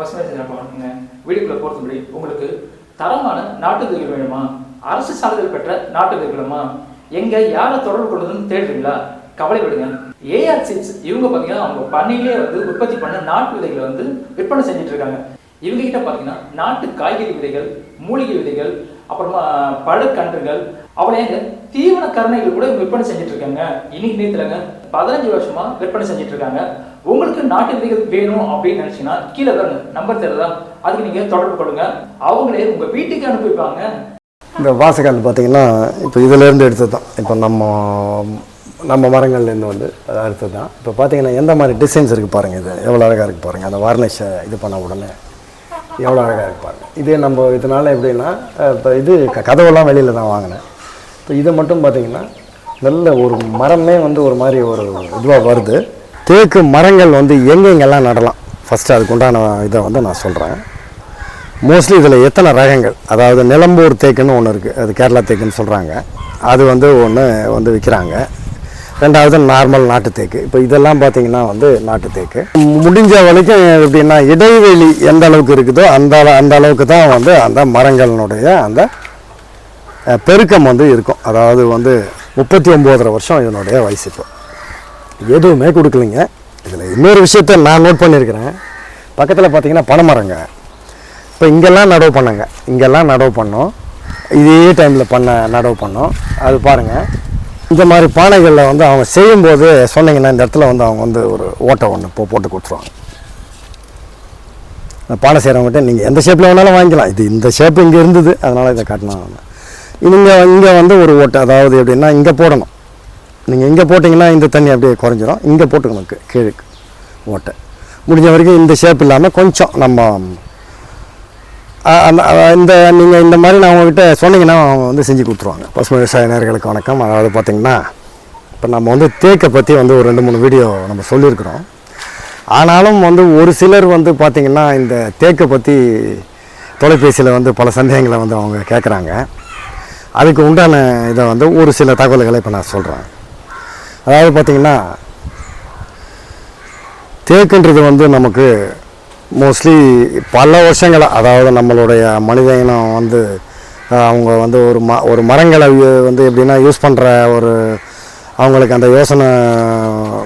பசுமை சேனல் பண்ணுங்க வீடியோக்குள்ள போகிறது முன்னாடி உங்களுக்கு தரமான நாட்டு வேணுமா? அரசு சான்றிதழ் பெற்ற நாட்டு வேணுமா? எங்க யாரை தொடர்பு கொள்வதுன்னு தேடுறீங்களா? கவலை விடுங்க ஏஆர் சிப்ஸ் இவங்க பார்த்தீங்கன்னா அவங்க பண்ணையிலே வந்து உற்பத்தி பண்ண நாட்டு விதைகளை வந்து விற்பனை செஞ்சுட்டு இருக்காங்க. இவங்க கிட்ட பார்த்தீங்கன்னா நாட்டு காய்கறி விதைகள் மூலிகை விதைகள் அப்புறமா பழக்கன்றுகள் அவளையாங்க தீவன கருணைகள் கூட விற்பனை செஞ்சுட்டு இருக்காங்க. இன்னைக்கு நேரத்துலங்க பதினஞ்சு வருஷமா விற்பனை செஞ்சுட்டு இருக்காங்க. உங்களுக்கு நாட்டு விதைகள் வேணும் அப்படின்னு நினைச்சீங்கன்னா கீழே வருங்க நம்பர் தெரியலாம் அதுக்கு நீங்கள் தொடர்பு கொள்ளுங்க. அவங்களே உங்க வீட்டுக்கு அனுப்பிப்பாங்க. இந்த வாசக்கால் பார்த்தீங்கன்னா இப்போ இதிலேருந்து எடுத்தது தான் இப்போ நம்ம நம்ம மரங்கள்லேருந்து வந்து அது தான் இப்போ பார்த்தீங்கன்னா எந்த மாதிரி டிசைன்ஸ் இருக்குது பாருங்கள் இது. எவ்வளோ அழகாக இருக்குது பாருங்கள் அந்த வார்னிஷை இது பண்ண உடனே எவ்வளோ அழகாக இருக்குது பாருங்கள் இதே நம்ம இதனால் எப்படின்னா இப்போ இது க- கதவெல்லாம் வெளியில் தான் வாங்கினேன். இப்போ இது மட்டும் பார்த்தீங்கன்னா நல்ல ஒரு மரமே வந்து ஒரு மாதிரி ஒரு இதுவாக வருது. தேக்கு மரங்கள் வந்து எங்கெங்கெல்லாம் நடலாம்? ஃபஸ்ட்டு அதுக்கு உண்டான இதை வந்து நான் சொல்கிறேன் மோஸ்ட்லி இதில் எத்தனை ரகங்கள்? அதாவது நிலம்பூர் தேக்குன்னு ஒன்று இருக்குது அது கேரளா தேக்குன்னு சொல்கிறாங்க அது வந்து ஒன்று வந்து விற்கிறாங்க ரெண்டாவது நார்மல் நாட்டு தேக்கு. இப்போ இதெல்லாம் பார்த்தீங்கன்னா வந்து நாட்டு தேக்கு. முடிஞ்ச வரைக்கும் எப்படின்னா இடைவெளி எந்த அளவுக்கு இருக்குதோ அந்த அந்த அளவுக்கு தான் வந்து அந்த மரங்களினுடைய அந்த பெருக்கம் வந்து இருக்கும். அதாவது வந்து முப்பத்தி ஒம்போதரை வருஷம் இதனுடைய வயசு இப்போ. எதுவுமே கொடுக்கலைங்க. இதில் இன்னொரு விஷயத்த நான் நோட் பண்ணியிருக்கிறேன். பக்கத்தில் பார்த்தீங்கன்னா பனைமரங்க இப்போ இங்கெல்லாம் நடவு பண்ணாங்க. இங்கெல்லாம் நடவு பண்ணோம். இதே டைமில் பண்ண நடவு பண்ணோம். அது பாருங்கள் இந்த மாதிரி பானைகளில் வந்து அவங்க செய்யும்போது சொன்னீங்கன்னா இந்த இடத்துல வந்து அவங்க வந்து ஒரு ஓட்டை ஒன்று போ போட்டு கொடுத்துருவாங்க. இந்த பானை செய்கிறவங்ககிட்ட நீங்கள் எந்த ஷேப்பில் வேணாலும் வாங்கிக்கலாம். இது இந்த ஷேப் இங்கே இருந்தது. அதனால் இதை காட்டினாங்க. இவங்க இங்கே வந்து ஒரு ஓட்டை அதாவது எப்படின்னா இங்கே போடணும். நீங்கள் இங்கே போட்டிங்கன்னா இந்த தண்ணி அப்படியே குறைஞ்சிரும். இங்கே போட்டுக்கணும் கீழுக்கு கீழே ஓட்டை. முடிஞ்ச வரைக்கும் இந்த ஷேப் இல்லாமல் கொஞ்சம் நம்ம இந்த நீங்கள் இந்த மாதிரி நான் உங்ககிட்ட சொன்னீங்கன்னா அவங்க வந்து செஞ்சு கொடுத்துருவாங்க. பசுமை விவசாய நேர்களுக்கு வணக்கம். அதாவது பார்த்திங்கன்னா இப்போ நம்ம வந்து தேக்கை பற்றி வந்து ஒரு ரெண்டு மூணு வீடியோ நம்ம சொல்லியிருக்கிறோம். ஆனாலும் வந்து ஒரு சிலர் வந்து பார்த்திங்கன்னா இந்த தேக்கை பற்றி தொலைபேசியில் வந்து பல சந்தேகங்களை வந்து அவங்க கேட்குறாங்க அதுக்கு உண்டான இதை வந்து ஒரு சில தகவல்களை இப்போ நான் சொல்கிறேன் அதாவது பார்த்திங்கன்னா தேக்குன்றது வந்து நமக்கு மோஸ்ட்லி பல வருஷங்களாக அதாவது நம்மளுடைய மனித இனம் வந்து அவங்க வந்து ஒரு ம ஒரு மரங்களை வந்து எப்படின்னா யூஸ் பண்ணுற ஒரு அவங்களுக்கு அந்த யோசனை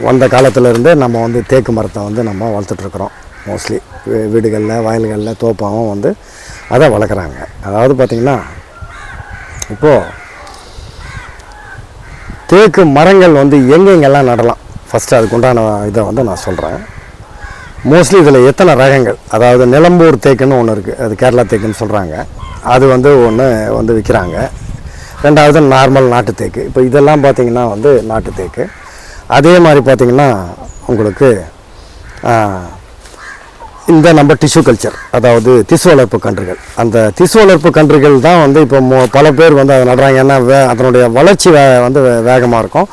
வந்த காலத்திலேருந்தே நம்ம வந்து தேக்கு மரத்தை வந்து நம்ம வளர்த்துட்ருக்குறோம். மோஸ்ட்லி வீடுகளில் வயல்களில் தோப்பாகவும் வந்து அதை வளர்க்குறாங்க. அதாவது பார்த்திங்கன்னா இப்போது தேக்கு மரங்கள் வந்து எங்கெங்கெல்லாம் நடலாம்? ஃபஸ்ட்டு அதுக்குண்டான இதை வந்து நான் சொல்கிறேன் மோஸ்ட்லி இதில் எத்தனை ரகங்கள்? அதாவது நிலம்பூர் தேக்குன்னு ஒன்று இருக்குது அது கேரளா தேக்குன்னு சொல்கிறாங்க அது வந்து ஒன்று வந்து விற்கிறாங்க ரெண்டாவது நார்மல் நாட்டு தேக்கு. இப்போ இதெல்லாம் பார்த்திங்கன்னா வந்து நாட்டு தேக்கு. அதே மாதிரி பார்த்தீங்கன்னா உங்களுக்கு இந்த நம்ம டிஷ்யூ கல்ச்சர் அதாவது திசு வளர்ப்பு கன்றுகள். அந்த திசு வளர்ப்பு கன்றுகள் தான் வந்து இப்போ மோ- பல பேர் வந்து அதை நடுறாங்க. ஏன்னா வே அதனுடைய வளர்ச்சி வே வந்து வேகமாக இருக்கும்.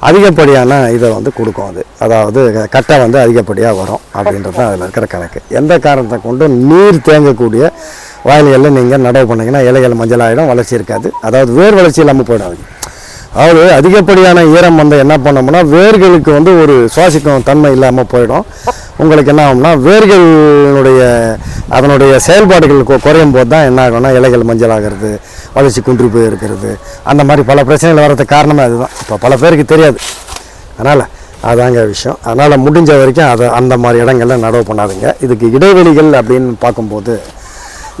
அதிகப்படியான இதை வந்து கொடுக்கும் அது. அதாவது கட்டை வந்து அதிகப்படியாக வரும் அப்படின்றது தான் அதில் இருக்கிற கணக்கு. எந்த காரணத்தை கொண்டு நீர் தேங்கக்கூடிய வயல்களில் நீங்கள் நடவு பண்ணீங்கன்னா இலைகள் மஞ்சள் ஆகிடும் வளர்ச்சி இருக்காது. அதாவது வேர் வளர்ச்சி இல்லாமல் போயிடும் அதாவது அதிகப்படியான ஈரம் வந்து என்ன பண்ணோம்னா வேர்களுக்கு வந்து ஒரு சுவாசிக்கும் தன்மை இல்லாமல் போயிடும். உங்களுக்கு என்ன ஆகும்னா வேர்களுடைய அதனுடைய செயல்பாடுகள் குறையும் போது தான் என்ன ஆகும்னா இலைகள் மஞ்சள் ஆகிறது வளர்ச்சி குன்றி போய் இருக்கிறது அந்த மாதிரி பல பிரச்சனைகள் வர்றதுக்கு காரணமே அதுதான். இப்போ பல பேருக்கு தெரியாது. அதனால் அதாங்க விஷயம். அதனால் முடிஞ்ச வரைக்கும் அதை அந்த மாதிரி இடங்கள்ல நடவு பண்ணாதுங்க. இதுக்கு இடைவெளிகள் அப்படின்னு பார்க்கும்போது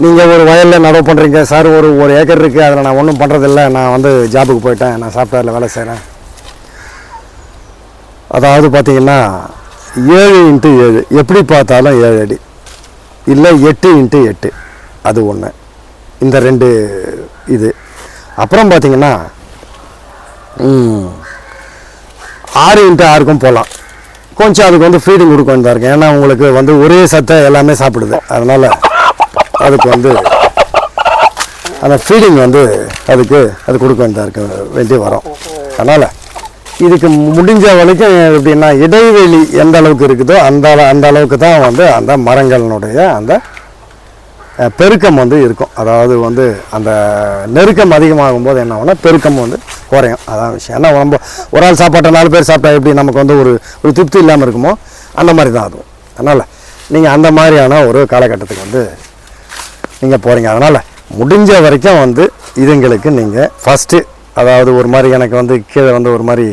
நீங்கள் ஒரு வயலில் நடவு பண்ணுறீங்க சார் ஒரு ஒரு ஏக்கர் இருக்குது அதில் நான் ஒன்றும் பண்ணுறதில்ல நான் வந்து ஜாபுக்கு போயிட்டேன். நான் சாஃப்ட்வேரில் வேலை செய்கிறேன் அதாவது பார்த்தீங்கன்னா ஏழு இன்ட்டு ஏழு. எப்படி பார்த்தாலும் ஏழு அடி. இல்லை எட்டு இன்ட்டு எட்டு. அது ஒன்று இந்த ரெண்டு இது. அப்புறம் பார்த்தீங்கன்னா ஆறு இன்ட்டு ஆறுக்கும் போகலாம். கொஞ்சம் அதுக்கு வந்து ஃபீடிங் கொடுக்க வந்தா இருக்கும் ஏன்னா உங்களுக்கு வந்து ஒரே சத்தை எல்லாமே சாப்பிடுது. அதனால் அதுக்கு வந்து அந்த ஃபீடிங் வந்து அதுக்கு அது கொடுக்க வேண்டியதாக இருக்க வேண்டி வரும். அதனால் இதுக்கு முடிஞ்ச வரைக்கும் எப்படின்னா இடைவெளி எந்த அளவுக்கு இருக்குதோ அந்த அந்த அளவுக்கு தான் வந்து அந்த மரங்களினுடைய அந்த பெருக்கம் வந்து இருக்கும். அதாவது வந்து அந்த நெருக்கம் அதிகமாகும் போது என்ன ஆகும்னா பெருக்கம் வந்து குறையும். அதான் விஷயம். ஏன்னா நம்ம ஒரு ஆள் சாப்பாட்டை நாலு பேர் சாப்பிட்டா எப்படி நமக்கு வந்து ஒரு ஒரு திருப்தி இல்லாமல் இருக்குமோ அந்த மாதிரி தான் அதுவும். அதனால் நீங்கள் அந்த மாதிரியான ஒரு காலகட்டத்துக்கு வந்து நீங்கள் போகிறீங்க அதனால் முடிஞ்ச வரைக்கும் வந்து இதுங்களுக்கு நீங்கள் ஃபஸ்ட்டு அதாவது ஒரு மாதிரி எனக்கு வந்து கீழே வந்து ஒரு மாதிரி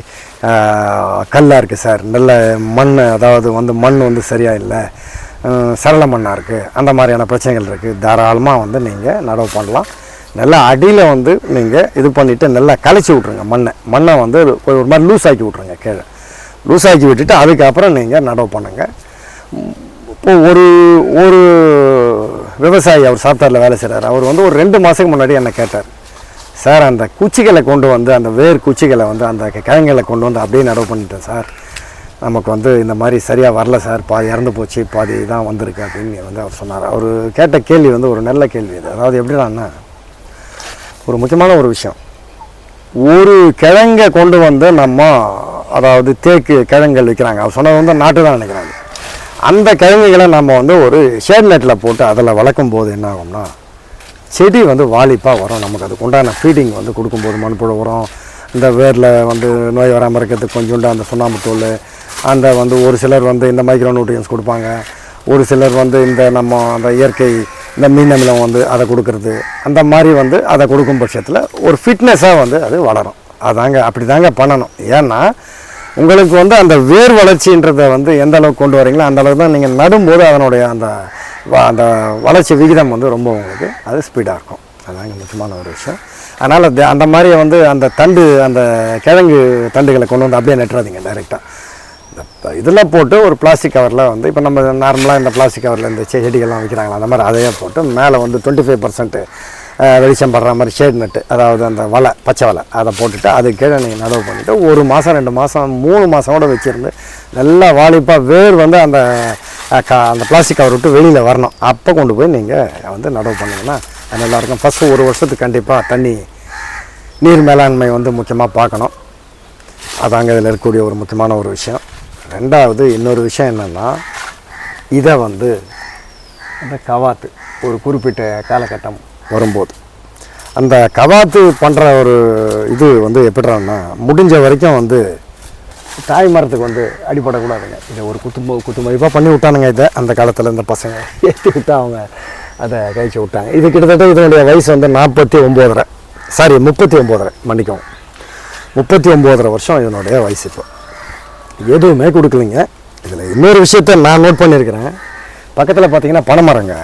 கல்லாக இருக்குது சார். நல்ல மண் அதாவது வந்து மண் வந்து சரியாக இல்லை. சரள மண்ணாக இருக்குது அந்த மாதிரியான பிரச்சனைகள் இருக்குது தாராளமாக வந்து நீங்கள் நடவு பண்ணலாம். நல்லா அடியில் வந்து நீங்கள் இது பண்ணிவிட்டு நல்லா கலைச்சி விட்ருங்க மண்ணை. மண்ணை வந்து ஒரு ஒரு மாதிரி லூஸ் ஆக்கி விட்ருங்க கீழே. லூஸ் ஆக்கி விட்டுட்டு அதுக்கப்புறம் நீங்கள் நடவு பண்ணுங்கள் இப்போ ஒரு ஒரு விவசாயி அவர் சாப்தாரில் வேலை செய்கிறார் அவர் வந்து ஒரு ரெண்டு மாதத்துக்கு முன்னாடி என்னை கேட்டார். சார் அந்த குச்சிகளை கொண்டு வந்து அந்த வேர் குச்சிகளை வந்து அந்த கிழங்குகளை கொண்டு வந்து அப்படியே நடவு பண்ணிட்டேன் சார். நமக்கு வந்து இந்த மாதிரி சரியாக வரல சார். பாதி இறந்து போச்சு. பாதி தான் வந்திருக்கு அப்படின்னு வந்து அவர் சொன்னார். அவர் கேட்ட கேள்வி வந்து ஒரு நல்ல கேள்வி அது அதாவது எப்படின்னா ஒரு முக்கியமான ஒரு விஷயம். ஒரு கிழங்கை கொண்டு வந்து நம்ம அதாவது தேக்கு கிழங்குகள் விற்கிறாங்க. அவர் சொன்னது வந்து நாட்டு தான் நினைக்கிறாங்க. அந்த கிழங்குகளை நம்ம வந்து ஒரு ஷேட் நெட்டில் போட்டு அதில் வளர்க்கும் போது என்ன ஆகும்னா செடி வந்து வாலிப்பாக வரும். நமக்கு அதுக்கு உண்டான ஃபீடிங் வந்து கொடுக்கும்போது மண்புழு உரம் இந்த வேரில் வந்து நோய் வராமல் இருக்கிறதுக்கு கொஞ்சோண்டு அந்த சுண்ணாம்பு தூள் அந்த வந்து ஒரு சிலர் வந்து இந்த மைக்ரோ நியூட்ரியன்ஸ் கொடுப்பாங்க. ஒரு சிலர் வந்து இந்த நம்ம அந்த இயற்கை இந்த மீன் அமிலம் வந்து அதை கொடுக்கறது. அந்த மாதிரி வந்து அதை கொடுக்கும் பட்சத்தில் ஒரு ஃபிட்னஸாக வந்து அது வளரும். அதாங்க அப்படி தாங்க பண்ணணும். ஏன்னா உங்களுக்கு வந்து அந்த வேர் வளர்ச்சின்றதை வந்து எந்த அளவுக்கு கொண்டு வரீங்களோ அந்த அளவுக்கு தான் நீங்கள் நடும்போது அதனுடைய அந்த அந்த வளர்ச்சி விகிதம் வந்து ரொம்ப உங்களுக்கு அது ஸ்பீடாக இருக்கும். அதாங்க முக்கியமான ஒரு விஷயம். அதனால் அந்த- அந்த மாதிரி வந்து அந்த தண்டு அந்த கிழங்கு தண்டுகளை கொண்டு வந்து அப்படியே நட்டுறாதீங்க டைரெக்டாக இந்த இதில் போட்டு ஒரு பிளாஸ்டிக் கவரில் வந்து இப்போ நம்ம நார்மலாக இந்த பிளாஸ்டிக் கவரில் இந்த செ- செடிகள்லாம் வைக்கிறாங்களா அந்த மாதிரி அதையே போட்டு மேலே வந்து டுவெண்ட்டி ஃபைவ் பர்சன்ட் வெளிச்சம் படுற மாதிரி ஷேட் நட்டு அதாவது அந்த வலை பச்சை வலை அதை போட்டுட்டு அது கீழே நீங்கள் நடவு பண்ணிவிட்டு ஒரு மாதம் ரெண்டு மாதம் மூணு மாதம் கூட வச்சுருந்து நல்லா வாலிப்பாக வேர் வந்து அந்த அந்த பிளாஸ்டிக் கவர் விட்டு வெளியில் வரணும். அப்போ கொண்டு போய் நீங்கள் வந்து நடவு பண்ணிங்கன்னா அது நல்லாயிருக்கும். ஃபஸ்ட்டு ஒரு வருஷத்துக்கு கண்டிப்பாக தண்ணி நீர் மேலாண்மை வந்து முக்கியமாக பார்க்கணும். அதாங்க இதில் இருக்கக்கூடிய ஒரு முக்கியமான ஒரு விஷயம். ரெண்டாவது இன்னொரு விஷயம் என்னென்னா இதை வந்து அந்த கவாத்து ஒரு குறிப்பிட்ட காலகட்டம் வரும்போது. அந்த கவாத்து பண்ணுற ஒரு இது வந்து எப்படிறான்னா முடிஞ்ச வரைக்கும் வந்து தாய் மரத்துக்கு வந்து அடிபடக்கூடாதுங்க. இதை ஒரு குத்து குத்துமதிப்பாக பண்ணி விட்டானுங்க இதை அந்த காலத்தில் இந்த பசங்க. ஏற்றி விட்டு அவங்க அதை கழிச்சு விட்டாங்க. இது கிட்டத்தட்ட இதனுடைய வயசு வந்து நாற்பத்தி ஒம்போதரை. சாரி முப்பத்தி ஒம்போதரை. மன்னிக்கவும். முப்பத்தி ஒம்போதரை வருஷம் இதனுடைய வயசு இப்போ. எதுவுமே கொடுக்கலைங்க. இதில் இன்னொரு விஷயத்த நான் நோட் பண்ணியிருக்கிறேன். பக்கத்தில் பார்த்தீங்கன்னா பனைமரங்க.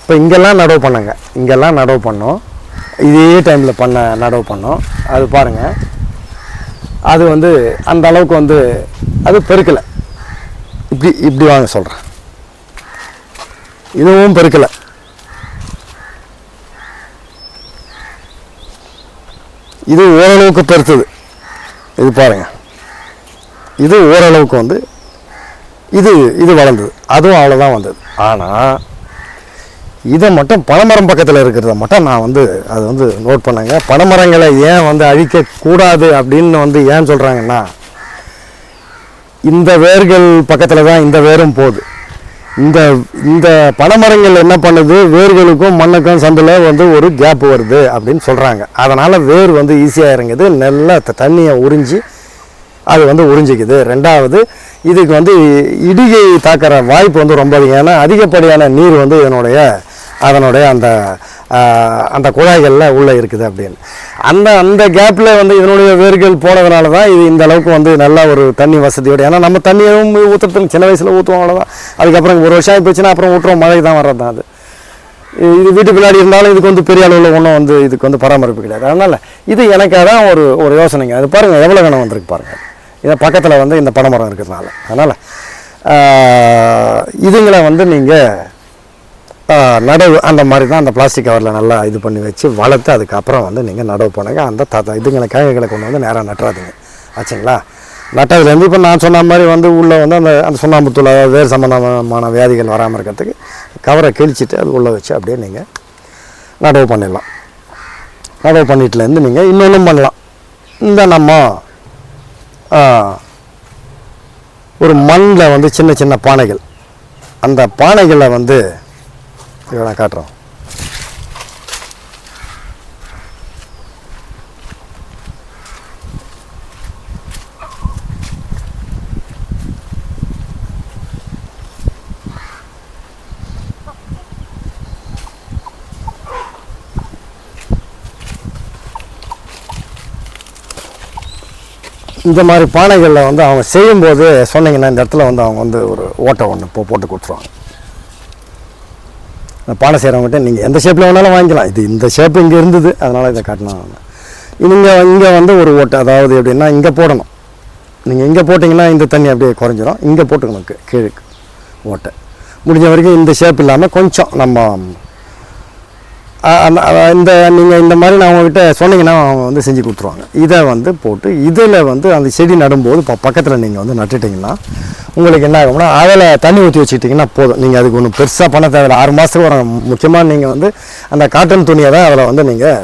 இப்போ இங்கெல்லாம் நடவு பண்ணாங்க. இங்கெல்லாம் நடவு பண்ணோம். இதே டைமில் பண்ண நடவு பண்ணோம். அது பாருங்கள் அது வந்து அந்த அளவுக்கு வந்து அது பெருக்கலை. இப்படி இப்படி வாங்க சொல்கிறேன் இதுவும் பெருக்கலை. இது ஓரளவுக்கு பெருத்துது இது பாருங்க. இது ஓரளவுக்கு வந்து இது இது வளர்ந்தது. அதுவும் அவ்வளோதான் வந்தது. ஆனால் இதை மட்டும் பனைமரம் பக்கத்தில் இருக்கிறத மட்டும் நான் வந்து அது வந்து நோட் பண்ணேங்க. பனைமரங்களை ஏன் வந்து அழிக்கக்கூடாது அப்படின்னு வந்து ஏன் சொல்கிறாங்கன்னா இந்த வேர்கள் பக்கத்தில் தான் இந்த வேரும் போகுது. இந்த இந்த பனைமரங்கள் என்ன பண்ணுது? வேர்களுக்கும் மண்ணுக்கும் சந்தில் வந்து ஒரு கேப் வருது அப்படின்னு சொல்கிறாங்க அதனால் வேர் வந்து ஈஸியாக இறங்குது. நல்லா த- தண்ணியை உறிஞ்சி அது வந்து உறிஞ்சிக்குது. ரெண்டாவது இதுக்கு வந்து இடிகை தாக்குற வாய்ப்பு வந்து ரொம்ப அதிகம். ஏன்னா அதிகப்படியான நீர் வந்து இதனுடைய அதனுடைய அந்த அந்த குழாய்களில் உள்ளே இருக்குது அப்படின்னு. அந்த அந்த கேப்பில் வந்து இதனுடைய வேர்கள் போனதுனால தான் இது இந்த அளவுக்கு வந்து நல்ல ஒரு தண்ணி வசதியோடு ஏன்னா நம்ம தண்ணியும் ஊற்றுறதுக்கு சின்ன வயசில் ஊற்றுவோம் அவ்வளோதான் அதுக்கப்புறம் ஒரு வருஷம் ஆகி போச்சுன்னா அப்புறம் ஊற்றுறோம் மழை தான் வர்றது தான் அது. இது வீட்டு பின்னாடி இருந்தாலும் இதுக்கு வந்து பெரிய அளவில் ஒன்றும் வந்து இதுக்கு வந்து பராமரிப்பு கிடையாது. அதனால் இது எனக்காக தான் ஒரு ஒரு யோசனைங்க. அது பாருங்கள் எவ்வளோ கணம் வந்திருக்கு பாருங்கள் இதை பக்கத்தில் வந்து இந்த பனைமரம் இருக்கிறதுனால. அதனால் இதுங்களை வந்து நீங்கள் நடவு அந்த மாதிரி தான் அந்த பிளாஸ்டிக் கவரில் நல்லா இது பண்ணி வச்சு வளர்த்து அதுக்கப்புறம் வந்து நீங்கள் நடவு பண்ணுங்க அந்த த இதுங்களை கிழங்குகளை கொண்டு வந்து நேராக நட்டுறாதுங்க ஆச்சுங்களா? நட்டதுலேருந்து இப்போ நான் சொன்ன மாதிரி வந்து உள்ளே வந்து அந்த அந்த சுண்ணாம்புத்தூள் அதாவது வேர் சம்மந்தமான வியாதிகள் வராமல் இருக்கிறதுக்கு கவரை கிழிச்சிட்டு அது உள்ளே வச்சு அப்படியே நீங்கள் நடவு பண்ணிடலாம். நடவு பண்ணிட்டுலேருந்து நீங்கள் இன்னொன்றும் பண்ணலாம். இந்த நம்ம ஒரு மண்ணில் வந்து சின்ன சின்ன பானைகள். அந்த பானைகளை வந்து இதை நான் காட்டுறோம். இந்த மாதிரி பானைகளில் வந்து அவங்க செய்யும்போது சொன்னீங்கன்னா இந்த இடத்துல வந்து அவங்க வந்து ஒரு ஓட்டை ஒன்று போ போட்டு கொடுத்துருவாங்க. பானை செய்கிறவங்ககிட்ட நீங்கள் எந்த ஷேப்பில் வேணாலும் வாங்கிக்கலாம். இது இந்த ஷேப் இங்கே இருந்தது அதனால் இதை காட்டினா நீங்கள் இங்கே வந்து ஒரு ஓட்டை அதாவது எப்படின்னா இங்கே போடணும். நீங்கள் இங்கே போட்டிங்கன்னா இந்த தண்ணி அப்படியே குறைஞ்சிரும். இங்கே போட்டுக்கணும் கீ- கீழே ஓட்டை. முடிஞ்ச வரைக்கும் இந்த ஷேப் இல்லாமல் கொஞ்சம் நம்ம இந்த நீங்கள் இந்த மாதிரி நான் அவங்கக்கிட்ட சொன்னீங்கன்னா அவங்க வந்து செஞ்சு கொடுத்துருவாங்க. இதை வந்து போட்டு இதில் வந்து அந்த செடி நடும்போது இப்போ பக்கத்தில் நீங்கள் வந்து நட்டுட்டிங்கன்னா உங்களுக்கு என்ன ஆகும்னா அதில் தண்ணி ஊற்றி வச்சுக்கிட்டிங்கன்னா போதும். நீங்கள் அதுக்கு ஒன்றும் பெருசாக பண்ண தேவையில்ல. ஆறு மாதத்துக்கு வரும் முக்கியமாக நீங்கள் வந்து அந்த காட்டன் துணியை தான் அதில் வந்து நீங்கள்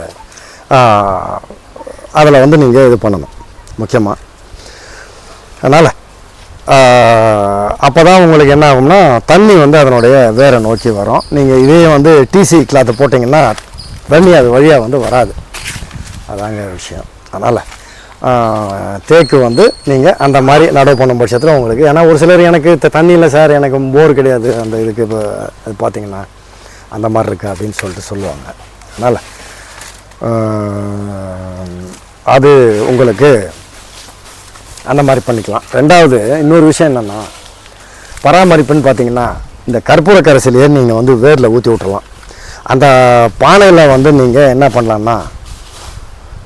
அதில் வந்து நீங்கள் இது பண்ணணும். முக்கியமாக அதனால் அப்போ தான் உங்களுக்கு என்ன ஆகும்னா தண்ணி வந்து அதனுடைய வேரை நோக்கி வரும். நீங்கள் இதே வந்து டிசி கிளாத்தை போட்டிங்கன்னா தண்ணி அது வழியாக வந்து வராது. அதாங்க விஷயம். அதனால் தேக்கு வந்து நீங்கள் அந்த மாதிரி நடவு பண்ணும் பட்சத்தில் உங்களுக்கு ஏன்னா ஒரு சிலர் எனக்கு தண்ணி இல்லை சார் எனக்கு போர் கிடையாது. அந்த இதுக்கு இப்போ அது பார்த்தீங்கன்னா அந்த மாதிரி இருக்குது அப்படின்னு சொல்லிட்டு சொல்லுவாங்க. அதனால் அது உங்களுக்கு அந்த மாதிரி பண்ணிக்கலாம். ரெண்டாவது இன்னொரு விஷயம் என்னென்னா பராமரிப்புன்னு பார்த்தீங்கன்னா இந்த கற்பூர கரைசலையே நீங்கள் வந்து வேரில் ஊற்றி விட்றலாம் அந்த பானையில் வந்து நீங்கள் என்ன பண்ணலான்னா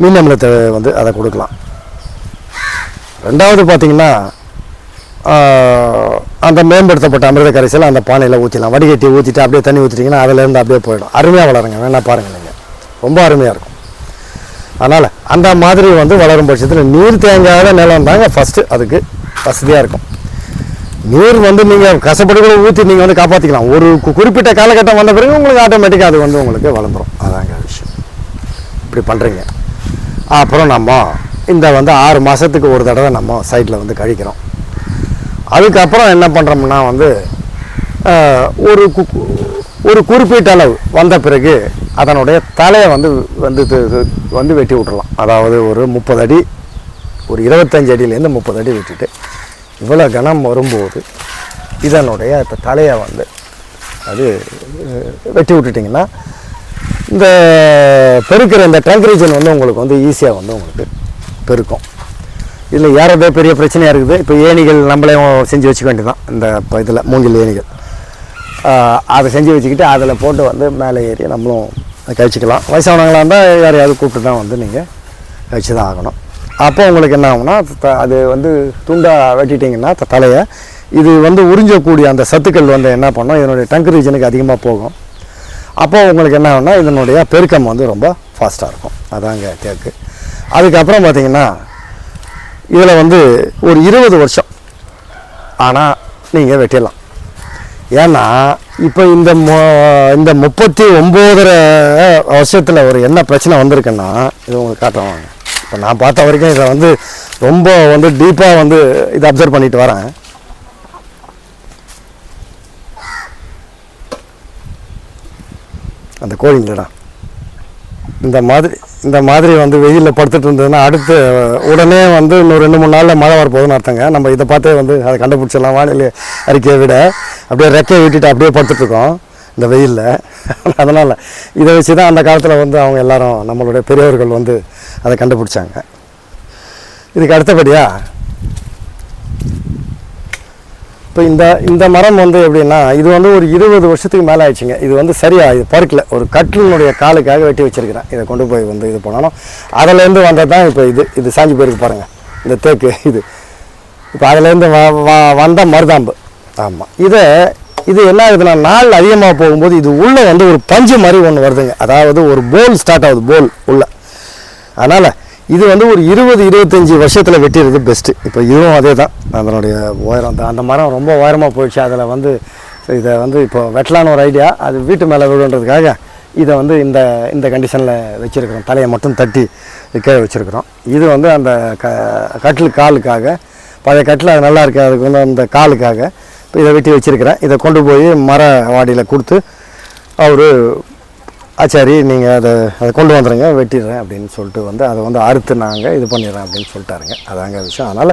மீன் அமிலத்தை வந்து அதை கொடுக்கலாம். ரெண்டாவது பார்த்தீங்கன்னா அந்த மேம்படுத்தப்பட்ட அமிர்த கரைசல் அந்த பானையில் ஊற்றிடலாம் வடிகட்டி ஊற்றிட்டு அப்படியே தண்ணி ஊற்றிட்டிங்கன்னா அதுலேருந்து அப்படியே போயிடும். அருமையாக வளருங்க. வேணா பாருங்கள் நீங்கள் ரொம்ப அருமையாக இருக்கும். அதனால் அந்த மாதிரி வந்து வளரும் பட்சத்தில் நீர் தேங்காத நிலம் தாங்க ஃபஸ்ட்டு அதுக்கு வசதியாக இருக்கும். நீர் வந்து நீங்கள் கஷ்டப்பட்டு கூட ஊற்றி நீங்கள் வந்து காப்பாற்றிக்கலாம் ஒரு குறிப்பிட்ட காலகட்டம் வந்த பிறகு உங்களுக்கு ஆட்டோமேட்டிக்காக அது வந்து உங்களுக்கு வளர்ந்துரும். அதாங்க விஷயம். இப்படி பண்ணுறீங்க அப்புறம் நம்ம இந்த வந்து ஆறு மாதத்துக்கு ஒரு தடவை நம்ம சைட்டில் வந்து கழிக்கிறோம். அதுக்கப்புறம் என்ன பண்ணுறோம்னா வந்து ஒரு கு- ஒரு குறிப்பிட்ட அளவு வந்த பிறகு அதனுடைய தலையை வந்து வந்து வந்து வெட்டி விட்டுறலாம். அதாவது ஒரு முப்பது அடி ஒரு இருபத்தஞ்சு அடியிலேருந்து முப்பது அடி விட்டுட்டு இவ்வளோ கனம் வரும்போது இதனுடைய இப்போ தலையை வந்து அது வெட்டி விட்டுட்டிங்கன்னா இந்த பெருக்கிற இந்த ட்ரங்க் ரீஜன் வந்து உங்களுக்கு வந்து ஈஸியாக வந்து உங்களுக்கு பெருக்கும். இதில் ஏறதே பெரிய பிரச்சனையாக இருக்குது. இப்போ ஏணிகள் நம்மளே செஞ்சு வச்சுக்க வேண்டியதான் இந்த இப்போ இதில் மூங்கில் ஏணிகள். அதை செஞ்சு வச்சுக்கிட்டு அதில் போட்டு வந்து மேலே ஏறி நம்மளும் கழிச்சிக்கலாம். வயசானவங்களாக இருந்தால் யாரையாவது கூப்பிட்டு தான் வந்து நீங்கள் கழிச்சு தான் ஆகணும். அப்போ உங்களுக்கு என்ன ஆகும்னா அது வந்து துண்டாக வெட்டிட்டிங்கன்னா தலையை இது வந்து உறிஞ்சக்கூடிய அந்த சத்துக்கள் வந்து என்ன பண்ணும் இதனுடைய டங்க் ரீஜனுக்கு அதிகமாக போகும். அப்போ உங்களுக்கு என்ன ஆகும்னா இதனுடைய பெருக்கம் வந்து ரொம்ப ஃபாஸ்ட்டாக இருக்கும். அதாங்க தேக்கு அதுக்கப்புறம் பார்த்தீங்கன்னா இதில் வந்து ஒரு இருபது வருஷம். ஆனால் நீங்கள் வெட்டிடலாம். ஏன்னா இப்போ இந்த மொ இந்த முப்பத்தி ஒம்போதரை வருஷத்தில் ஒரு என்ன பிரச்சனை வந்திருக்குன்னா இது உங்களுக்கு காட்டுறேன் இப்போ நான் பார்த்த வரைக்கும் இதை வந்து ரொம்ப வந்து டீப்பாக வந்து இதை அப்சர்வ் பண்ணிட்டு வரேன். அந்த கோழிங்களடா. இந்த மாதிரி இந்த மாதிரி வந்து வெயிலில் படுத்துட்டு இருந்ததுன்னா அடுத்து உடனே வந்து இன்னும் ரெண்டு மூணு நாளில் மழை வரப்போகுதுன்னு அர்த்தங்க. நம்ம இதை பார்த்தே வந்து அதை கண்டுபிடிச்சிடலாம் வானிலை அறிக்கையை விட. அப்படியே ரெக்கையை விட்டுட்டு அப்படியே படுத்துட்ருக்கோம் இந்த வெயிலில். அதனால் இதை வச்சு தான் அந்த காலத்தில் வந்து அவங்க எல்லாரும் நம்மளுடைய பெரியவர்கள் வந்து அதை கண்டுபிடிச்சாங்க. இதுக்கு அடுத்தபடியாக இப்போ இந்த இந்த மரம் வந்து எப்படின்னா இது வந்து ஒரு இருபது வருஷத்துக்கு மேலே ஆயிடுச்சுங்க. இது வந்து சரியா இது பருக்கல. ஒரு கட்டிலினுடைய காலுக்காக வெட்டி வச்சிருக்கிறேன். இதை கொண்டு போய் வந்து இது பண்ணணும். அதுலேருந்து வந்தது தான் இப்போ இது இது சாஞ்சி போயிருக்கு பாருங்கள் இந்த தேக்கு இது. இப்போ அதுலேருந்து வ வ- வந்த மருதாம்பு. ஆமாம் இதை இது என்ன ஆகுதுன்னா நாள் அதிகமாக போகும்போது இது உள்ளே வந்து ஒரு பஞ்சு மாதிரி ஒன்று வருதுங்க. அதாவது ஒரு போல் ஸ்டார்ட் ஆகுது போல் உள்ள. அதனால் இது வந்து ஒரு இருபது இருபத்தஞ்சி வருஷத்தில் வெட்டிடுறது பெஸ்ட்டு இப்போ இதுவும் அதே தான் அதனுடைய உயரம். தான் அந்த மரம் ரொம்ப உயரமாக போயிடுச்சு. அதில் வந்து இதை வந்து இப்போ வெட்டலான்னு ஒரு ஐடியா அது வீட்டு மேலே விடுன்றதுக்காக இதை வந்து இந்த இந்த கண்டிஷனில் வச்சுருக்கிறோம். தலையை மட்டும் தட்டி கீழே வச்சுருக்கிறோம். இது வந்து அந்த க கட்டில் காலுக்காக பழைய கட்டில் அது நல்லா இருக்குது அதுக்கு வந்து அந்த காலுக்காக இப்போ இதை வெட்டி வச்சுருக்கிறேன். இதை கொண்டு போய் மர வாடியில் கொடுத்து அவர் ஆச்சாரி நீங்கள் அதை அதை கொண்டு வந்துடுங்க வெட்டிடுறேன் அப்படின்னு சொல்லிட்டு வந்து அதை வந்து அறுத்து நாங்கள் இது பண்ணிடுறேன் அப்படின்னு சொல்லிட்டாருங்க. அதாங்க விஷயம். அதனால்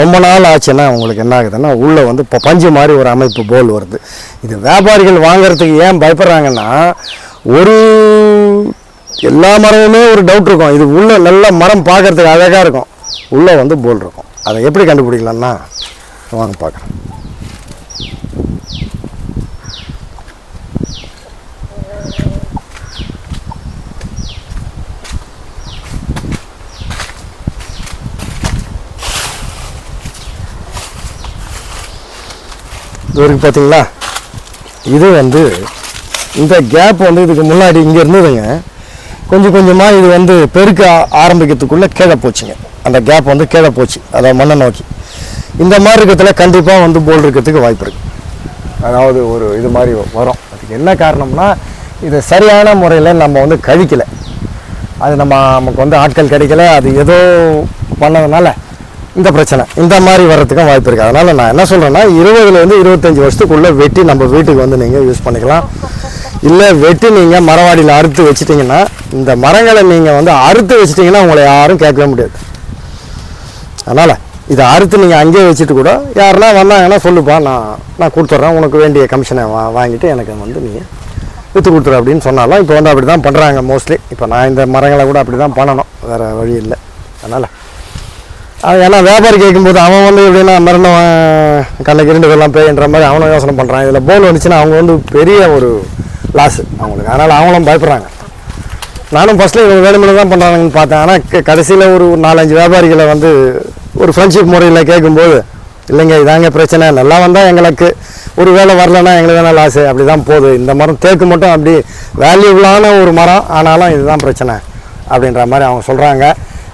ரொம்ப நாள் ஆச்சுன்னா உங்களுக்கு என்ன ஆகுதுன்னா உள்ளே வந்து இப்போ பஞ்சு மாதிரி ஒரு அமைப்பு போல் வருது. இது வியாபாரிகள் வாங்குறதுக்கு ஏன் பயப்படுறாங்கன்னா ஒரு எல்லா மரமுமே ஒரு டவுட் இருக்கும். இது உள்ள நல்ல மரம் பார்க்கறதுக்கு அழகாக இருக்கும். உள்ளே வந்து போல் இருக்கும். அதை எப்படி கண்டுபிடிக்கலாம்னா வாங்க பார்க்குறேன் இது பார்த்தீங்களா? இது வந்து இந்த கேப் வந்து இதுக்கு முன்னாடி இங்கே இருந்ததுங்க. கொஞ்சம் கொஞ்சமாக இது வந்து பெருக்க ஆரம்பிக்கிறதுக்குள்ளே கீழே போச்சுங்க. அந்த கேப் வந்து கீழே போச்சு. அதை மண்ணை நோக்கி. இந்த மாதிரி இருக்கிறதுல கண்டிப்பாக வந்து போல் இருக்கிறதுக்கு வாய்ப்பு இருக்குது அதாவது ஒரு இது மாதிரி வரும். அதுக்கு என்ன காரணம்னா இது சரியான முறையில் நம்ம வந்து கழிக்கலை. அது நம்ம நமக்கு வந்து ஆட்கள் கிடைக்கல. அது ஏதோ பண்ணதுனால இந்த பிரச்சனை. இந்த மாதிரி வர்றதுக்கும் வாய்ப்பு இருக்குது அதனால் நான் என்ன சொல்கிறேன்னா இருபதுலேருந்து இருபத்தஞ்சி வருஷத்துக்குள்ளே வெட்டி நம்ம வீட்டுக்கு வந்து நீங்கள் யூஸ் பண்ணிக்கலாம். இல்லை வெட்டி நீங்கள் மரவாடியில் அறுத்து வச்சிட்டிங்கன்னா இந்த மரங்களை நீங்கள் வந்து அறுத்து வச்சிட்டிங்கன்னா உங்களை யாரும் கேட்கவே முடியாது. அதனால் இதை அறுத்து நீங்கள் அங்கேயே வச்சுட்டு கூட யாருன்னா வந்தாங்கன்னா சொல்லுப்பா நான் நான் கொடுத்துட்றேன். உனக்கு வேண்டிய கமிஷனை வா வாங்கிட்டு எனக்கு வந்து நீங்கள் விற்று கொடுத்துரு அப்படின்னு சொன்னாலும் இப்போ வந்து அப்படி தான் பண்ணுறாங்க மோஸ்ட்லி இப்போ நான் இந்த மரங்களை கூட அப்படி தான் பண்ணணும். வேறு வழி இல்லை. அதனால் ஏன்னா வியாபாரி கேட்கும்போது அவன் வந்து எப்படின்னா மரணம் கல்லை கிரண்டு பேர்லாம் பேய்ன்ற மாதிரி அவனும் யோசனை பண்ணுறான் இதில் போல் வந்துச்சுன்னா அவங்க வந்து பெரிய ஒரு லாஸ் அவங்களுக்கு. அதனால் அவங்களும் பயப்படுறாங்க. நானும் ஃபஸ்ட்டில் இவங்க வேணுமெனு தான் பண்ணுறாங்கன்னு பார்த்தேன். ஆனால் கடைசியில் ஒரு நாலஞ்சு வியாபாரிகளை வந்து ஒரு ஃப்ரெண்ட்ஷிப் முறையில் கேட்கும்போது இல்லைங்க இதாங்க பிரச்சனை. நல்லா வந்தால் எங்களுக்கு ஒரு வேலை வரலன்னா எங்களுக்கு வேணால் லாஸு அப்படி தான் போகுது. இந்த மரம் தேக்கு மட்டும் அப்படி வேல்யூபிளான ஒரு மரம். ஆனாலும் இதுதான் பிரச்சனை அப்படின்ற மாதிரி அவங்க சொல்கிறாங்க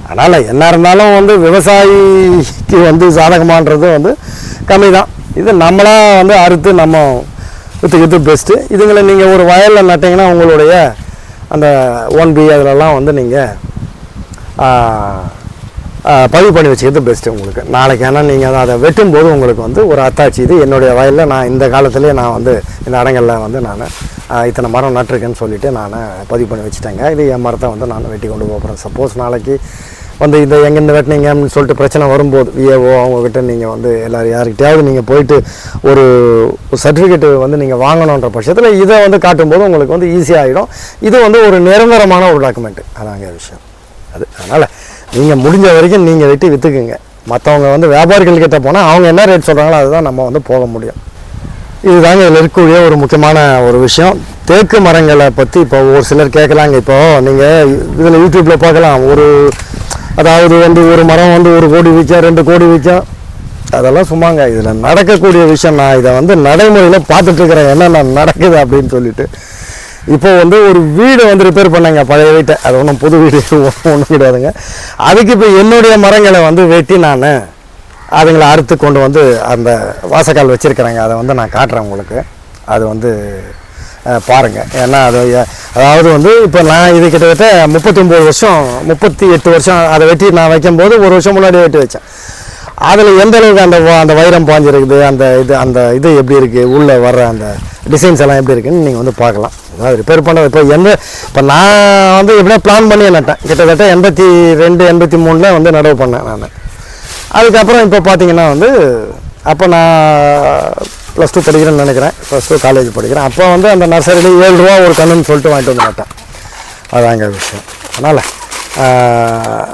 அதனால் என்ன இருந்தாலும் வந்து விவசாயிக்கு வந்து சாதகமானது வந்து கம்மி தான் இது நம்மளாக வந்து அறுத்து நம்ம விற்றுக்கிறது பெஸ்ட்டு இதுங்களை நீங்கள் ஒரு வயலில் நட்டிங்கன்னா உங்களுடைய அந்த ஒன் பி அதிலலாம் வந்து நீங்கள் பதிவு பண்ணி வச்சுக்கிறது பெஸ்ட்டு உங்களுக்கு. நாளைக்கு ஆனால் நீங்கள் அதை வெட்டும்போது உங்களுக்கு வந்து ஒரு அத்தாட்சி இது என்னுடைய வயலில் நான் இந்த காலத்துலேயே நான் வந்து இந்த இடங்களில் வந்து நான் இத்தனை மரம் நட்டிருக்கேன்னு சொல்லிவிட்டு நான் பதிவு பண்ணி வச்சுட்டேங்க. இது என் மரத்தை வந்து நான் வெட்டி கொண்டு போகிறேன் சப்போஸ் நாளைக்கு வந்து இதை எங்கேருந்து வெட்டினீங்கன்னு சொல்லிட்டு பிரச்சனை வரும்போது விஏஓ அவங்கக்கிட்ட நீங்கள் வந்து எல்லோரும் யாருக்கிட்டையாவது நீங்கள் போயிட்டு ஒரு சர்டிஃபிகேட்டு வந்து நீங்கள் வாங்கணுன்ற பட்சத்தில் இதை வந்து காட்டும்போது உங்களுக்கு வந்து ஈஸியாகிடும் இது வந்து ஒரு நிரந்தரமான ஒரு டாக்குமெண்ட்டு அதாங்க விஷயம். அது அதனால் நீங்கள் முடிஞ்ச வரைக்கும் நீங்கள் வெட்டி விற்றுக்குங்க மற்றவங்க வந்து வியாபாரிகள்கிட்ட போனால் அவங்க என்ன ரேட் சொல்கிறாங்களோ அதுதான் நம்ம வந்து போக முடியும். இதுதாங்க இதில் இருக்கக்கூடிய ஒரு முக்கியமான ஒரு விஷயம். தேக்கு மரங்களை பற்றி இப்போ ஒரு சிலர் கேட்கலாங்க இப்போது நீங்கள் இதில் யூடியூப்பில் பார்க்கலாம். ஒரு அதாவது வந்து ஒரு மரம் வந்து ஒரு கோடி விற்கும் ரெண்டு கோடி விற்கும் அதெல்லாம் சும்மாங்க. இதில் நடக்கக்கூடிய விஷயம் நான் இதை வந்து நடைமுறையில் பார்த்துட்ருக்குறேன் என்னென்ன நடக்குது அப்படின்னு சொல்லிட்டு. இப்போ வந்து ஒரு வீடு வந்து ரிப்பேர் பண்ணாங்க பழைய வீட்டை. அது ஒன்றும் புது வீடு ஒன்றும் கிடையாதுங்க. அதுக்கு இப்போ என்னுடைய மரங்களை வந்து வெட்டி நான் அதுங்களை அறுத்து கொண்டு வந்து அந்த வாசக்கால் வச்சுருக்கிறேங்க. அதை வந்து நான் காட்டுறேன் உங்களுக்கு. அது வந்து பாருங்கள் ஏன்னா அது அதாவது வந்து இப்போ நான் இது கிட்டத்தட்ட முப்பத்தொம்பது வருஷம் முப்பத்தி எட்டு வருஷம் அதை வெட்டி நான் வைக்கும்போது ஒரு வருஷம் முன்னாடி வெட்டி வச்சேன். அதில் எந்த அளவுக்கு அந்த வ- அந்த வைரம் பாஞ்சிருக்குது அந்த இது அந்த இது எப்படி இருக்குது உள்ளே வர்ற அந்த டிசைன்ஸ் எல்லாம் எப்படி இருக்குன்னு நீங்கள் வந்து பார்க்கலாம். அதாவது ரிப்பேர் பண்ண இப்போ எந்த இப்போ நான் வந்து எப்படின்னா பிளான் பண்ணி நட்டேன். கிட்டத்தட்ட எண்பத்தி ரெண்டு எண்பத்தி மூணில் வந்து நடவு பண்ணேன் நான். அதுக்கப்புறம் இப்போ பார்த்தீங்கன்னா வந்து அப்போ நான் ப்ளஸ் டூ படிக்கிறேன்னு நினைக்கிறேன். ப்ளஸ் டூ காலேஜ் படிக்கிறேன். அப்போ வந்து அந்த நர்சரியில் ஏழு ரூபா ஒரு கண்ணுன்னு சொல்லிட்டு வாங்கிட்டு வந்து நட்டேன் அதாங்க விஷயம். அதனால்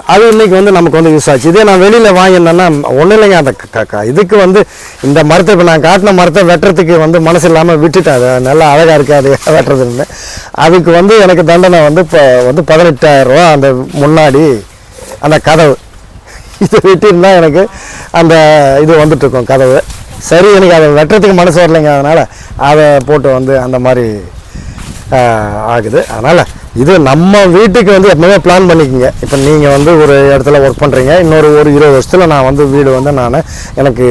அது இன்னைக்கு வந்து நமக்கு வந்து யூஸ் ஆச்சு. இதே நான் வெளியில் வாங்கியிருந்தேன்னா ஒன்றும் இல்லைங்க. அந்த க- இதுக்கு வந்து இந்த மரத்தை இப்போ நான் காட்டின மரத்தை வெட்டுறதுக்கு வந்து மனசு இல்லாமல் விட்டுட்டேன். அது நல்லா அழகாக இருக்காது வெட்டுறதுன்னு. அதுக்கு வந்து எனக்கு தண்டனை வந்து இப்போ வந்து பதினெட்டாயிரம் ரூபா அந்த முன்னாடி அந்த கதவு. இதை வெட்டியிருந்தா எனக்கு அந்த இது வந்துட்டுருக்கும் கதவு. சரி எனக்கு அதை வெட்டுறதுக்கு மனசு வரலைங்க. அதனால் அதை போட்டு வந்து அந்த மாதிரி ஆகுது. அதனால் இது நம்ம வீட்டுக்கு வந்து எப்பவுமே பிளான் பண்ணிக்கோங்க. இப்போ நீங்கள் வந்து ஒரு இடத்துல ஒர்க் பண்ணுறீங்க இன்னொரு ஒரு இருபது வருஷத்தில் நான் வந்து வீடு வந்து நான் எனக்கு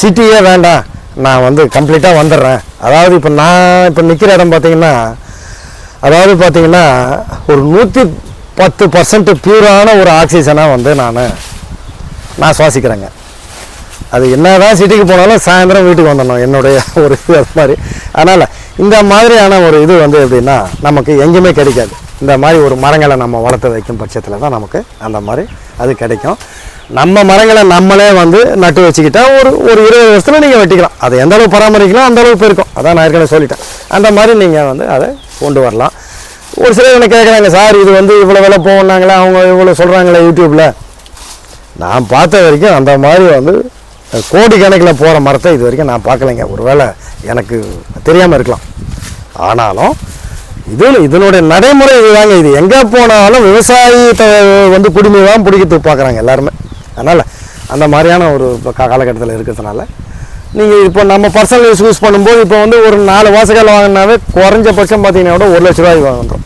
சிட்டியே வேண்டாம். நான் வந்து கம்ப்ளீட்டாக வந்துடுறேன். அதாவது இப்போ நான் இப்போ நிற்கிற இடம் பார்த்தீங்கன்னா அதாவது பார்த்தீங்கன்னா ஒரு நூற்றி பத்து பர்சன்ட் பியூரான ஒரு ஆக்சிஜனாக வந்து நான் நான் சுவாசிக்கிறேங்க. அது என்னதான் சிட்டிக்கு போனாலும் சாயந்தரம் வீட்டுக்கு வந்துடணும். என்னுடைய ஒரு இது அது மாதிரி. அதனால் இந்த மாதிரியான ஒரு இது வந்து எப்படின்னா நமக்கு எங்கேயுமே கிடைக்காது. இந்த மாதிரி ஒரு மரங்களை நம்ம வளர்த்து வைக்கும் பட்சத்தில் தான் நமக்கு அந்த மாதிரி அது கிடைக்கும். நம்ம மரங்களை நம்மளே வந்து நட்டு வச்சுக்கிட்டா ஒரு ஒரு இருபது வருஷத்தில் நீங்கள் வெட்டிக்கலாம். அதை எந்த அளவு பராமரிக்கலாம் அந்த அளவு பெருக்கும் அதான் நான் ஏற்கனவே சொல்லிட்டேன். அந்த மாதிரி நீங்கள் வந்து அதை கொண்டு வரலாம். ஒரு சிலர் என்ன கேட்குறாங்க சார் இது வந்து இவ்வளோ விலை போனாங்களே அவங்க இவ்வளோ சொல்கிறாங்களே யூடியூப்பில் நான் பார்த்த வரைக்கும் அந்த மாதிரி வந்து கோடிக்கணக்கில் போகிற மரத்தை இது வரைக்கும் நான் பார்க்கலைங்க. ஒருவேளை எனக்கு தெரியாமல் இருக்கலாம். ஆனாலும் இதில் இதனுடைய நடைமுறை இதுதாங்க. இது எங்கே போனாலும் விவசாயத்தை வந்து குடிமை தான் பிடிக்கிறதுக்கு பார்க்குறாங்க எல்லாருமே. அதனால் அந்த மாதிரியான ஒரு காலகட்டத்தில் இருக்கிறதுனால நீங்கள் இப்போ நம்ம பர்சனல் யூஸ் யூஸ் பண்ணும்போது இப்போ வந்து ஒரு நாலு வாசகால் வாங்கினாவே குறைஞ்சபட்சம் பார்த்தீங்கன்னா கூட ஒரு லட்ச ரூபாய்க்கு வாங்குறோம்.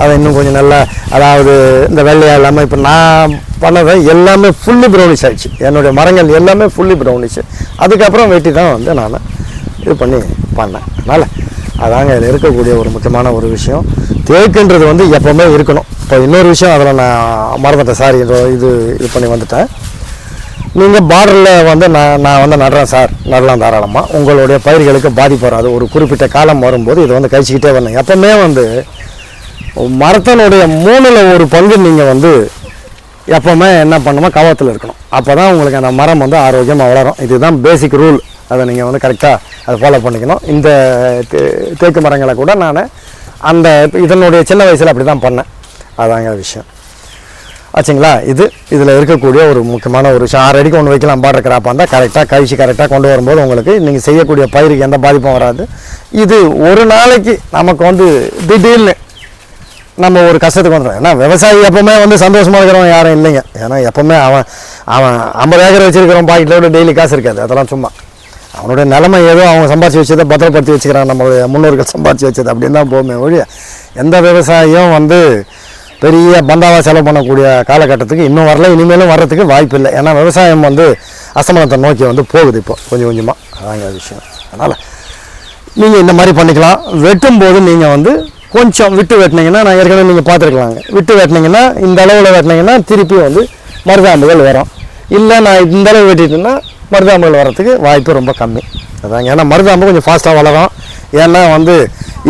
அதை இன்னும் கொஞ்சம் நல்லா அதாவது இந்த வெள்ளையாக இல்லாமல் இப்போ நான் பண்ணதை எல்லாமே ஃபுல்லி ப்ரௌனிஷ் ஆகிடுச்சு என்னுடைய மரங்கள் எல்லாமே ஃபுல்லி ப்ரௌனிஷ் அதுக்கப்புறம் வெட்டி தான் வந்து நான் இது பண்ணி பண்ணேன். அதனால் அதாங்க அதில் இருக்கக்கூடிய ஒரு முக்கியமான ஒரு விஷயம். தேக்குன்றது வந்து எப்போவுமே இருக்கணும். இப்போ இன்னொரு விஷயம் அதில் நான் மறந்துட்டேன் சாரி இது இது பண்ணி வந்துட்டேன். நீங்கள் பார்டரில் வந்து நான் நான் வந்து நடுறேன் சார் நடலாம் தாராளமாக உங்களுடைய பயிர்களுக்கு பாதிப்பு வராது. ஒரு குறிப்பிட்ட காலம் வரும்போது இதை வந்து கழிச்சிக்கிட்டே வரணும். எப்போவுமே வந்து மரத்தினுடைய மூணில் ஒரு பங்கு நீங்கள் வந்து எப்போவுமே என்ன பண்ணணுமோ கவத்தில் இருக்கணும். அப்போ தான் உங்களுக்கு அந்த மரம் வந்து ஆரோக்கியமாக வளரும். இதுதான் பேசிக் ரூல் அதை நீங்கள் வந்து கரெக்டாக அதை ஃபாலோ பண்ணிக்கணும். இந்த தே- தேக்கு மரங்களை கூட நான் அந்த இதனுடைய சின்ன வயசில் அப்படி தான் பண்ணேன். அதாங்க விஷயம். ஆச்சுங்களா? இது இதில் இருக்கக்கூடிய ஒரு முக்கியமான ஒரு விஷயம். ஆறு அடிக்கு ஒன்று வைக்கலாம் பாடுற கிராப்பாக இருந்தால் கரெக்டாக கழிச்சு கரெக்டாக கொண்டு வரும்போது உங்களுக்கு நீங்கள் செய்யக்கூடிய பயிருக்கு எந்த பாதிப்பும் வராது. இது ஒரு நாளைக்கு நமக்கு வந்து திடீர்னு நம்ம ஒரு கஷ்டத்துக்கு வந்துடும் ஏன்னா விவசாயி எப்போவுமே வந்து சந்தோஷமாக இருக்கிறவன் யாரும் இல்லைங்க. ஏன்னா எப்போவுமே அவன் அவன் ஐம்பது ஏக்கர் வச்சுருக்கிறவன் பாக்கெட்டில் விட டெய்லி காசு இருக்காது. அதெல்லாம் சும்மா. அவனுடைய நிலமை ஏதோ அவங்க சம்பாதிச்சு வச்சதை பத்திரப்படுத்தி வச்சுக்கிறான். நம்மளுடைய முன்னோர்கள் சம்பாதிச்சு வச்சது அப்படின்னு தான் போகுமே ஒழிய எந்த விவசாயியும் வந்து பெரிய பந்தாவாக செலவு பண்ணக்கூடிய காலகட்டத்துக்கு இன்னும் வரல. இனிமேலும் வர்றதுக்கு வாய்ப்பு இல்லை. ஏன்னா விவசாயம் வந்து அசமனத்தை நோக்கி வந்து போகுது இப்போ கொஞ்சம் கொஞ்சமாக அதாங்க விஷயம். அதனால் நீங்கள் இந்த மாதிரி பண்ணிக்கலாம். வெட்டும்போது நீங்கள் வந்து கொஞ்சம் விட்டு வெட்டினீங்கன்னா நான் ஏற்கனவே நீங்கள் பார்த்துருக்கலாங்க. விட்டு வெட்டினீங்கன்னா இந்த அளவில் வெட்டினீங்கன்னா திருப்பி வந்து மருதாம்புகள் வரும். இல்லை நான் இந்த அளவு வெட்டிட்டேன்னா மருதாம்புகள் வரத்துக்கு வாய்ப்பு ரொம்ப கம்மி. அதாங்க. ஏன்னா மருதாம்பு கொஞ்சம் ஃபாஸ்ட்டாக வளரும். ஏன்னா வந்து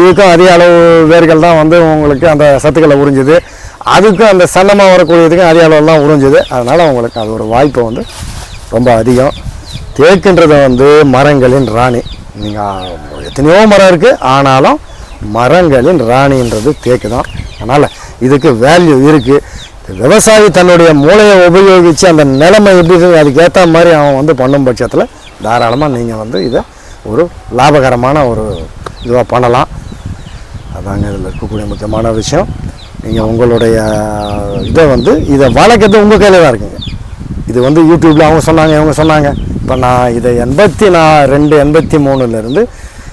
இதுக்கும் அதிக அளவு வேர்கள் தான் வந்து உங்களுக்கு அந்த சத்துக்களை உறிஞ்சுது. அதுக்கும் அந்த சன்னமாக வரக்கூடியதுக்கும் அதிக அளவுலாம் உறிஞ்சுது. அதனால் உங்களுக்கு அது ஒரு வாய்ப்பு வந்து ரொம்ப அதிகம். தேக்குன்றது வந்து மரங்களின் ராணி. நீங்கள் எத்தனையோ மரம் இருக்குது ஆனாலும் மரங்களின் ராணின்றது தேக்கு தான் அதனால் இதுக்கு வேல்யூ இருக்குது விவசாயி தன்னுடைய மூளையை உபயோகித்து அந்த நிலைமை எப்படி இருக்குது அதுக்கேற்ற மாதிரி அவன் வந்து பண்ணும் பட்சத்தில் தாராளமாக நீங்கள் வந்து இதை ஒரு லாபகரமான ஒரு இதுவாக பண்ணலாம். அதாங்க இதில் இருக்கக்கூடிய முக்கியமான விஷயம். நீங்கள் உங்களுடைய இதை வந்து இதை வளர்க்கறது உங்கள் கையில் தான் இருக்குங்க. இது வந்து யூடியூப்பில் அவங்க சொன்னாங்க இவங்க சொன்னாங்க. இப்போ நான் இதை எண்பத்தி நான் ரெண்டு எண்பத்தி மூணுலேருந்து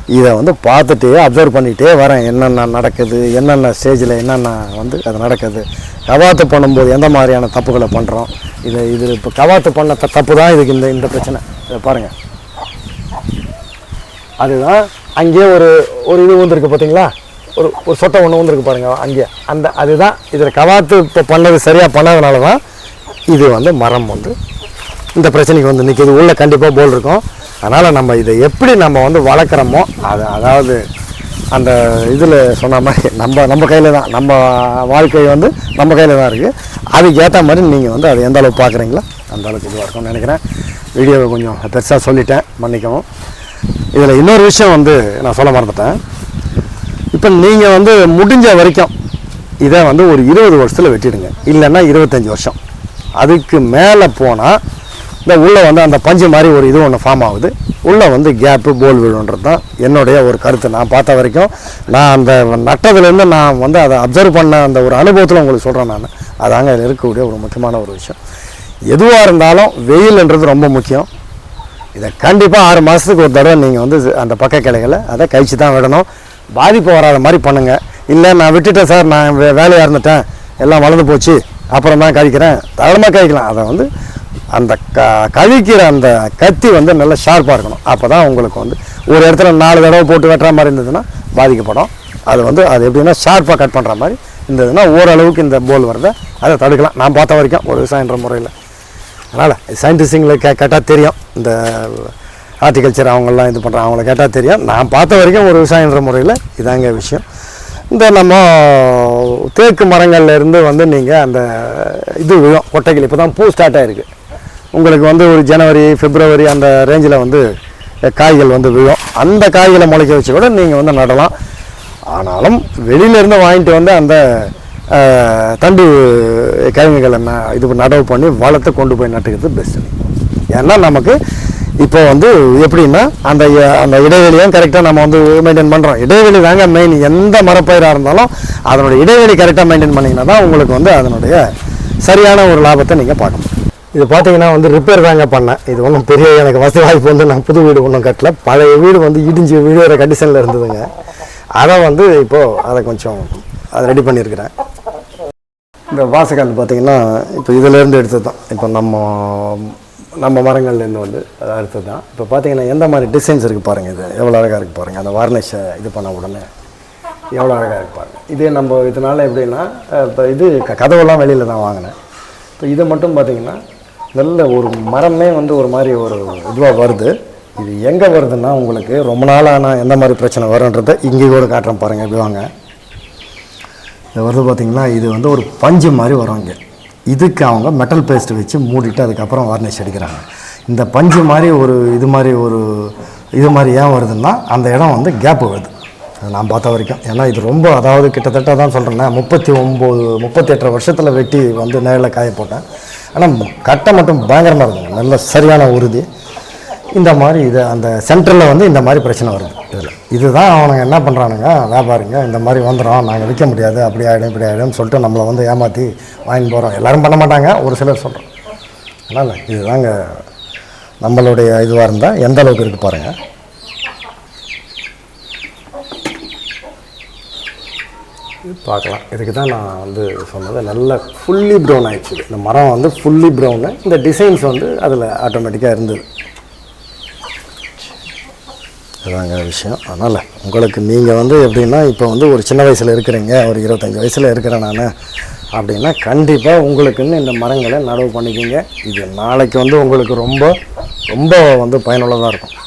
இதை வந்து பார்த்துட்டே அப்சர்வ் பண்ணிகிட்டே வரேன். என்னென்ன நடக்குது என்னென்ன ஸ்டேஜில் என்னென்ன வந்து அது நடக்குது. கவாத்து பண்ணும்போது எந்த மாதிரியான தப்புகளை பண்ணுறோம் இது இது இப்போ கவாத்து பண்ண த- தப்பு தான் இதுக்கு இந்த இந்த பிரச்சனை. இதை பாருங்கள் அதுதான் அங்கேயே ஒரு ஒரு இது வந்துருக்கு பார்த்தீங்களா ஒரு ஒரு சொட்டை ஒன்று வந்துருக்கு பாருங்கள் அங்கே அந்த அதுதான் இதில் கவாத்து இப்போ பண்ணது சரியாக பண்ணாதனால தான் இது வந்து மரம் வந்து இந்த பிரச்சனைக்கு வந்து நிற்கிது உள்ளே கண்டிப்பாக போல் இருக்கும். அதனால் நம்ம இதை எப்படி நம்ம வந்து வளர்க்குறோமோ அது அதாவது அந்த இதில் சொன்ன மாதிரி நம்ம நம்ம கையில் தான் நம்ம வாழ்க்கை வந்து நம்ம கையில் தான் இருக்குது அதுக்கு ஏற்ற மாதிரி நீங்கள் வந்து அதை எந்த அளவுக்கு பார்க்குறீங்களோ அந்த அளவுக்கு இதுவாக இருக்கும்னு நினைக்கிறேன். வீடியோவை கொஞ்சம் பெருசாக சொல்லிட்டேன் மன்னிக்கவும். இதில் இன்னொரு விஷயம் வந்து நான் சொல்ல மறந்துட்டேன். இப்போ நீங்கள் வந்து முடிஞ்ச வரைக்கும் இதை வந்து ஒரு இருபது வருஷத்தில் வெட்டிடுங்க. இல்லைன்னா இருபத்தஞ்சி வருஷம். அதுக்கு மேலே போனால் இந்த உள்ளே வந்து அந்த பஞ்சு மாதிரி ஒரு இது ஒன்று ஃபார்ம் ஆகுது. உள்ளே வந்து கேப்பு போல் விழுன்றது தான் என்னுடைய ஒரு கருத்து. நான் பார்த்த வரைக்கும் நான் அந்த நட்டதுலேருந்து நான் வந்து அதை அப்சர்வ் பண்ண அந்த ஒரு அனுபவத்தில் உங்களுக்கு சொல்கிறேன் நான். அதாங்க அதில் இருக்கக்கூடிய ஒரு முக்கியமான ஒரு விஷயம். எதுவாக இருந்தாலும் வெயில்ன்றது ரொம்ப முக்கியம். இதை கண்டிப்பாக ஆறு மாதத்துக்கு ஒரு தடவை நீங்கள் வந்து அந்த பக்க கிளைகளை அதை கழிச்சு தான் விடணும். பாதிப்பு வராத மாதிரி பண்ணுங்கள் இல்லை நான் விட்டுட்டேன் சார் நான் வே வேலையாக இருந்துட்டேன். எல்லாம் வளர்ந்து போச்சு. அப்புறம் தான் கழிக்கிறேன். தாராளமாக கழிக்கலாம். அதை வந்து அந்த க கழிக்கிற அந்த கத்தி வந்து நல்லா ஷார்ப்பாக இருக்கணும். அப்போ தான் உங்களுக்கு வந்து ஒரு இடத்துல நாலு தடவை போட்டு வெட்டுற மாதிரி இருந்ததுன்னா பாதிக்கப்படும். அது வந்து அது எப்படின்னா ஷார்ப்பாக கட் பண்ணுற மாதிரி இருந்ததுன்னா ஓரளவுக்கு இந்த போல் வரத அதை தடுக்கலாம். நான் பார்த்த வரைக்கும் ஒரு விவசாயன்ற முறையில். அதனால் சயின்டிஸ்டுங்களை கே கேட்டால் தெரியும். இந்த ஹார்டிகல்ச்சர் அவங்களாம் இது பண்ணுறாங்க அவங்கள கேட்டால் தெரியும். நான் பார்த்த வரைக்கும் ஒரு விவசாயன்ற முறையில் இதாங்க விஷயம். இந்த நம்ம தேக்கு மரங்கள்லேருந்து வந்து நீங்கள் அந்த இது விழும் கொட்டைகள் இப்போ தான் பூ ஸ்டார்ட் ஆகிருக்கு உங்களுக்கு வந்து ஒரு ஜனவரி பிப்ரவரி அந்த ரேஞ்சில் வந்து காய்கள் வந்து விழும். அந்த காய்களை முளைக்க வச்சு கூட நீங்கள் வந்து நடலாம். ஆனாலும் வெளியிலேருந்து வாங்கிட்டு வந்து அந்த தண்டு கிழங்குகளை இது நடவு பண்ணி வளர்த்து கொண்டு போய் நட்டுக்கிறது பெஸ்ட்டு ஏன்னா நமக்கு இப்போ வந்து எப்படின்னா அந்த அந்த இடைவெளியும் கரெக்டாக நம்ம வந்து மெயின்டைன் பண்ணுறோம் இடைவெளி தாங்க மெயின் எந்த மரப்பயிராக இருந்தாலும் அதனுடைய இடைவெளி கரெக்டாக மெயின்டைன் பண்ணிங்கன்னா தான் உங்களுக்கு வந்து அதனுடைய சரியான ஒரு லாபத்தை நீங்கள் பார்க்க முடியும். இது பார்த்தீங்கன்னா வந்து ரிப்பேர் தாங்க பண்ணேன். இது ஒன்றும் பெரிய எனக்கு வசதி வாய்ப்பு வந்து நான் புது வீடு ஒன்றும் கட்டல. பழைய வீடு வந்து இடிஞ்சு விழுகிற கண்டிஷனில் இருந்ததுங்க. அதை வந்து இப்போது அதை கொஞ்சம் அதை ரெடி பண்ணியிருக்கிறேன். இந்த வாசக்கால் பார்த்தீங்கன்னா இப்போ இதிலேருந்து எடுத்தது தான் இப்போ நம்ம நம்ம மரங்கள்லேருந்து வந்து அதை அடுத்தது தான் இப்போ பார்த்தீங்கன்னா எந்த மாதிரி டிசைன்ஸ் இருக்குது பாருங்கள் இது. எவ்வளோ அழகாக இருக்குது பாருங்கள் அந்த வார்னிஷை இது பண்ண உடனே எவ்வளோ அழகாக இருக்குது பாருங்கள் இதே நம்ம இதனால் எப்படின்னா இப்போ இது க- கதவெல்லாம் வெளியில் தான் வாங்கினேன். இப்போ இதை மட்டும் பார்த்தீங்கன்னா நல்ல ஒரு மரமே வந்து ஒரு மாதிரி ஒரு இதுவாக வருது. இது எங்கே வருதுன்னா உங்களுக்கு ரொம்ப நாளாக நான் எந்த மாதிரி பிரச்சனை வரும்ன்றதை இங்கே கூட காட்டுறேன் பாருங்கள் இப்படி வாங்க. இது வருது பார்த்திங்கன்னா இது வந்து ஒரு பஞ்சு மாதிரி வரும் இங்கே. இதுக்கு அவங்க மெட்டல் பேஸ்ட் வச்சு மூடிட்டு அதுக்கப்புறம் வார்னிஷ் அடிக்கிறாங்க. இந்த பஞ்சு மாதிரி ஒரு இது மாதிரி ஒரு இது மாதிரி ஏன் வருதுன்னா அந்த இடம் வந்து கேப் வருது நான் பார்த்த வரைக்கும். ஏன்னா இது ரொம்ப அதாவது கிட்டத்தட்ட தான் சொல்கிறேன்னா முப்பத்தி ஒம்பது முப்பத்தி எட்டரை வருஷத்தில் வெட்டி வந்து நேரில் காய போட்டேன். ஆனால் கட்டை மட்டும் பயங்கரமாக இருக்குங்க. நல்ல சரியான உறுதி. இந்த மாதிரி இது அந்த சென்டரில் வந்து இந்த மாதிரி பிரச்சனை வருது. இதில். இதுதான் அவனுங்க என்ன பண்ணுறானுங்க வியாபாரிங்க இந்த மாதிரி வந்துடும் நாங்கள் விற்க முடியாது. அப்படி ஆகிடும் இப்படி ஆகிடும்னு சொல்லிட்டு நம்மளை வந்து ஏமாற்றி வாங்கிட்டு போகிறோம் எல்லோரும் பண்ண மாட்டாங்க. ஒரு சிலர் சொல்கிறோம் அதனால் இதுதாங்க நம்மளுடைய இதுவாக இருந்தால் எந்த அளவுக்கு இருக்குது பாருங்கள் பார்க்கலாம். இதுக்கு தான் நான் வந்து சொன்னது. நல்ல ஃபுல்லி ப்ரௌன் ஆயிடுச்சு. இந்த மரம் வந்து ஃபுல்லி ப்ரௌனு இந்த டிசைன்ஸ் வந்து அதில் ஆட்டோமேட்டிக்காக இருந்தது. அதாங்க விஷயம். அதனால் உங்களுக்கு நீங்கள் வந்து எப்படின்னா இப்போ வந்து ஒரு சின்ன வயசில் இருக்கிறீங்க. ஒரு இருபத்தஞ்சி வயசில் இருக்கிறேன் நான். அப்படின்னா கண்டிப்பாக உங்களுக்குன்னு இந்த மரங்களை நடவு பண்ணிக்கிங்க. இது நாளைக்கு வந்து உங்களுக்கு ரொம்ப ரொம்ப வந்து பயனுள்ளதாக இருக்கும்.